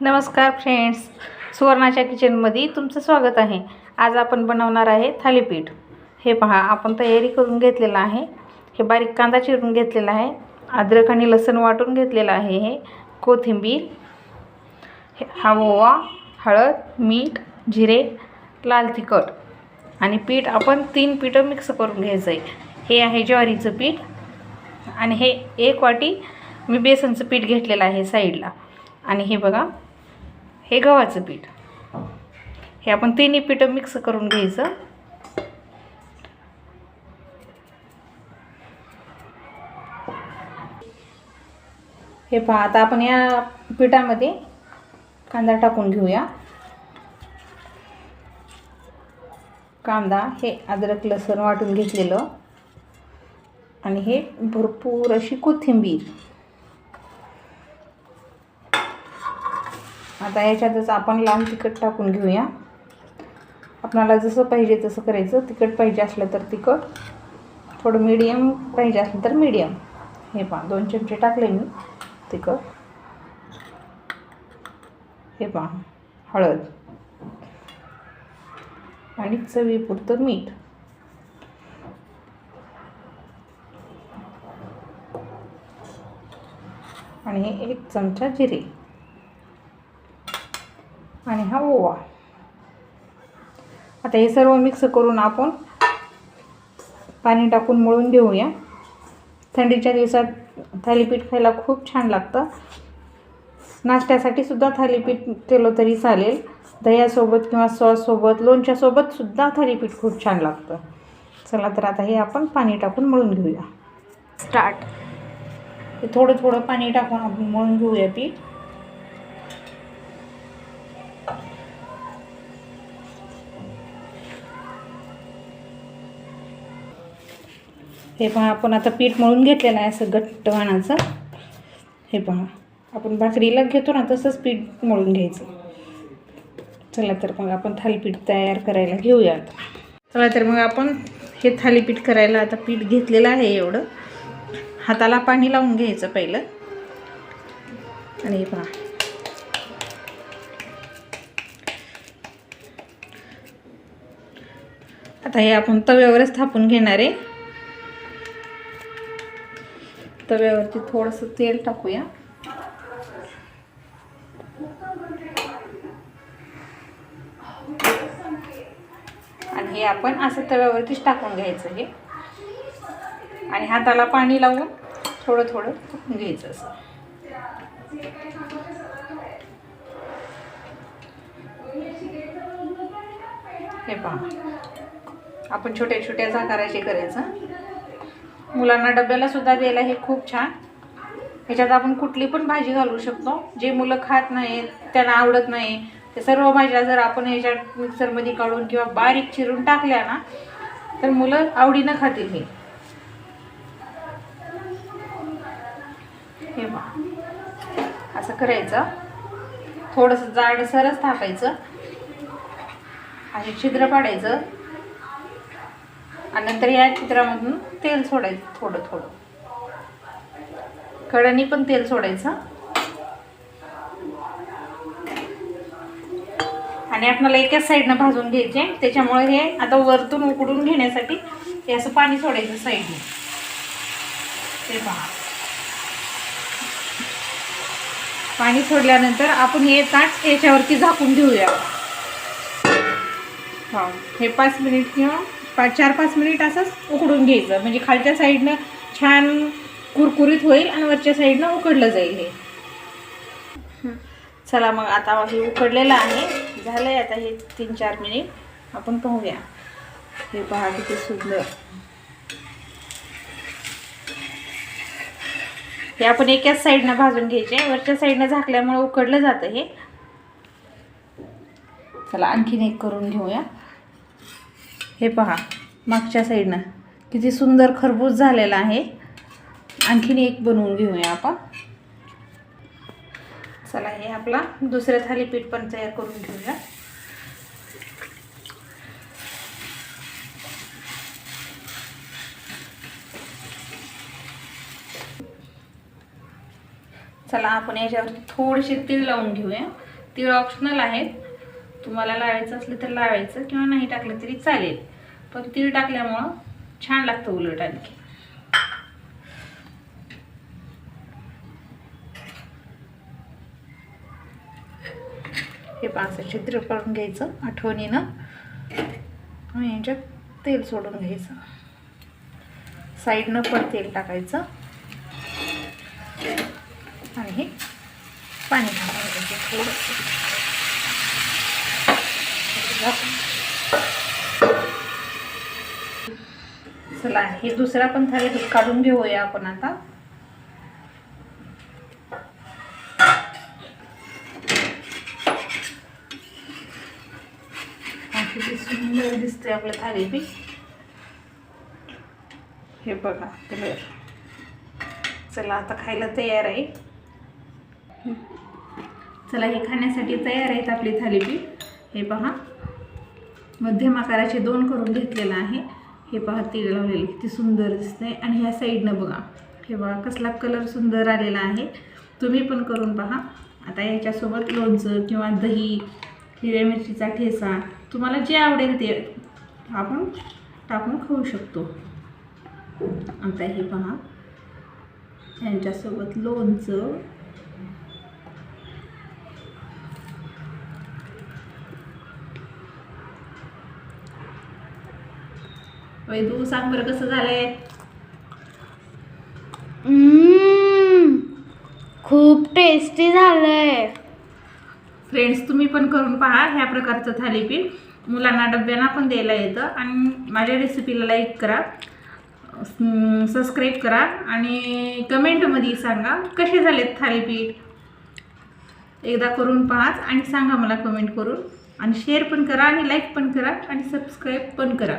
नमस्कार फ्रेंड्स सुवर्णाच्या किचनमध्ये तुमचं स्वागत आहे. आज आपण बनवणार आहे थालीपीठ. हे पहा आपण तयारी करून घेतलेलं आहे. हे बारीक कांदा चिरून घेतलेला आहे. अद्रक आणि लसण वाटून घेतलेलं आहे हे. कोथिंबीर हे हा ओवा हळद मीठ जिरे लाल तिखट आणि पीठ आपण तीन पीठं मिक्स करून घ्यायचं आहे हे आहे ज्वारीचं पीठ आणि हे एक वाटी मी बेसनचं पीठ घेतलेलं आहे साईडला. आणि हे बघा हे गव्हाचं पीठ. हे आपण तिन्ही पीठं मिक्स करून घ्यायचं. हे पहा आता आपण या पिठामध्ये कांदा टाकून घेऊया. कांदा हे अद्रक लसूण वाटून घेतलेलं. आणि हे भरपूर अशी कोथिंबीर. आता याच्यातच आपण लांब तिखट टाकून घेऊया. आपणाला जसं पाहिजे तसं करायचं. तिखट पाहिजे असलं तर तिखट. थोडं मीडियम पाहिजे असलं तर मीडियम हे पहा दोन चमचे टाकले मी तिखट. हे पहा हळद. आणि चवीपुरतं मीठ. आणि एक चमचा जिरे. आणि हा ओवा. आता हे सर्व मिक्स करून आपण पाणी टाकून मळून घेऊया. थंडीच्या दिवसात थालीपीठ खायला खूप छान लागतं. नाश्त्यासाठी सुद्धा थालीपीठ केलं तरी चालेल. दह्यासोबत किंवा सॉससोबत लोणच्यासोबत सुद्धा थालीपीठ खूप छान लागतं. चला तर आता हे आपण पाणी टाकून मळून घेऊया. स्टार्ट थोडं थोडं पाणी टाकून आपण मळून घेऊया पीठ. हे पहा आपण आता पीठ मळून घेतलेलं आहे असं घट्ट वाणाचं. हे पहा आपण भाकरीला घेतो ना तसंच पीठ मळून घ्यायचं. चला तर मग आपण थालीपीठ तयार करायला घेऊया आता चला तर मग आपण हे थालीपीठ करायला आता पीठ घेतलेलं आहे एवढं. हाताला पाणी लावून घ्यायचं पहिलं. आणि हे पहा आता हे आपण तव्यावरच थापून घेणार आहे. तव्यावरती थोडंसं तेल टाकूया. आणि हे आपण असं तव्यावरतीच टाकून घ्यायचं हे आणि हाताला पाणी लावून थोडं थोडं टाकून घ्यायचं असं. हे पहा. आपण छोट्या छोट्या झाकाराचे करायचं मुलांना डब्याला सुद्धा द्यायला हे खूप छान. ह्याच्यात आपण कुठली पण भाजी घालू शकतो. जे मुलं खात नाहीत त्यांना आवडत नाही ते सर्व भाज्या जर आपण ह्याच्यात मिक्सरमध्ये काढून किंवा बारीक चिरून टाकल्या ना तर मुलं आवडीनं खातील हे. हे असं करायचं. थोडंसं जाडसरच थापायचं. आणि छिद्र पाडायचं. आणि नंतर या चित्रामधून तेल सोडायचं थोडं थोडं. कडानी पण तेल सोडायचं. आणि आपल्याला एकाच साईडनं भाजून घ्यायचे. त्याच्यामुळे हे आता वरतून उकडून घेण्यासाठी हे असं पाणी सोडायचं साईडने. ते पहा. पाणी सोडल्यानंतर आपण हे ताट याच्यावरती झाकून घेऊया. हे पाच मिनिट किंवा पाच चार पाच मिनिट असंच उकडून घ्यायचं. म्हणजे खालच्या साईडनं छान कुरकुरीत होईल आणि वरच्या साईडनं उकडलं जाईल हे. चला मग आता हे उकडलेलं आहे. झालं आहे आता हे तीन चार मिनिट. आपण पाहूया. हे पहा किती सुंदर. हे आपण एकाच साईडनं भाजून घ्यायचे. वरच्या साईडनं झाकल्यामुळे उकडलं जातं हे. चला आणखीन एक करून घेऊया. हे पहा मागच्या साईडनं किती सुंदर खरबूज झालेला आहे. आणखीन एक बनवून घेऊया आपण. चला हे आपला दुसरं थालीपीठ पण तयार करून घेऊया. चला आपण याच्यावरती थोडेसे तीळ लावून घेऊया. तीळ ऑप्शनल आहेत. तुम्हाला लावायचं असलं तर लावायचं किंवा नाही टाकलं तरी चालेल. पण तीळ टाकल्यामुळं छान लागतं उलट आणखी. हे पाच छिद्र करून घ्यायचं आठवणीनं. आणि याच्यात तेल सोडून घ्यायचं. साईडनं पण तेल टाकायचं. आणि हे पाणी टाकून घ्यायचं थोडंसं. चला हे दुसरा पण थालीपीठ काढून घेऊया आपण आता. किती सुंदर दिसते आपलं थालीपीठ हे बघा कलर चला आता खायला तयार आहे. चला हे खाण्यासाठी तयार आहेत आपली थालीपीठ हे पहा मध्यम आकाराचे दोन करून घेतलेलं आहे. हे पहा तीळ लावलेली किती सुंदर दिसते आणि ह्या साईडनं बघा हे बघा कसला कलर सुंदर आलेला आहे. तुम्ही पण करून पहा. आता याच्यासोबत लोणचं किंवा दही हिरव्या मिरचीचा ठेसा तुम्हाला जे आवडेल ते आपण टाकून खाऊ शकतो. आता हे पहा यांच्यासोबत लोणचं वैदू सांग बरं कसं झालंय? खूप टेस्टी झालंय. फ्रेंड्स तुम्ही पण करून पहा ह्या प्रकारचं थालीपीठ. मुलांना डब्यांना पण द्यायला येतं आणि माझ्या रेसिपीला लाईक करा. सबस्क्राईब करा आणि कमेंटमध्ये सांगा कसे झालेत थालीपीठ. एकदा करून पहा आणि सांगा मला कमेंट करून. आणि शेअर पण करा आणि लाईक पण करा आणि सबस्क्राईब पण करा.